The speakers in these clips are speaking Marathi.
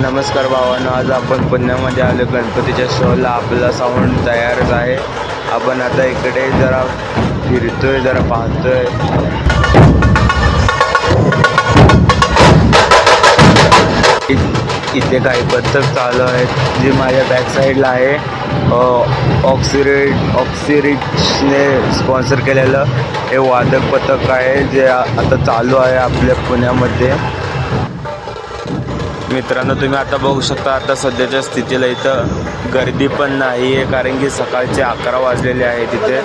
नमस्कार भावांनो आज आपण पुण्यामध्ये आलो. गणपतीच्या शोला आपला साऊंड तयारच आहे. आपण आता इकडे जरा फिरतोय जरा पाहतोय. इथे काही पथक चालू आहेत जे माझ्या बॅक साईडला आहे. ऑक्सिरेट ऑक्सिरिचने स्पॉन्सर केलेलं हे वादक पथक आहे जे आता चालू आहे आपल्या पुण्यामध्ये. मित्रांनो तुम्ही आता बघू शकता आता सध्याच्या स्थितीला इथं गर्दी पण नाही आहे कारण की सकाळचे अकरा वाजलेले आहे तिथे.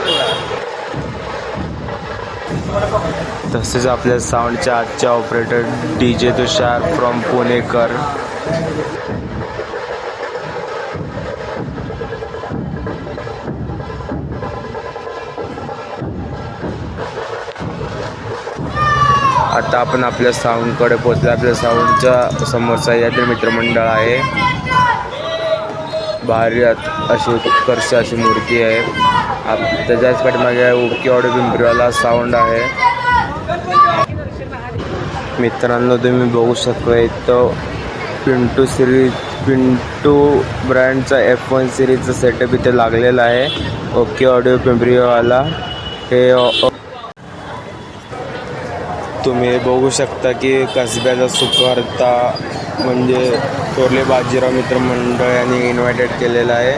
तसेच आपल्या साऊंडच्या आजच्या operator D J Tushar from पुणेकर. आता आपण आपल्या साऊंडकडे पोहोचलो आपल्या साऊंडच्या समोरचा यातील मित्रमंडळ आहे. भारी अशी उत्कर्ष अशी मूर्ती आहे. आप त्याच्याच पाठीमागे उडकी ऑडिओ पिंपरीवाला साऊंड आहे. मित्रांनो तुम्ही बघू शकता इथं पिंटू सिरीज पिंटू ब्रँडचा एफ वन सिरीजचा सेटअप इथे लागलेला आहे. Okay audio Pimpriwala. हे तुम्ही बघू शकता की कसब्याचा सुकारता म्हणजे थोरले बाजीराव मित्रमंडळ यांनी इन्व्हायटेड केलेला आहे.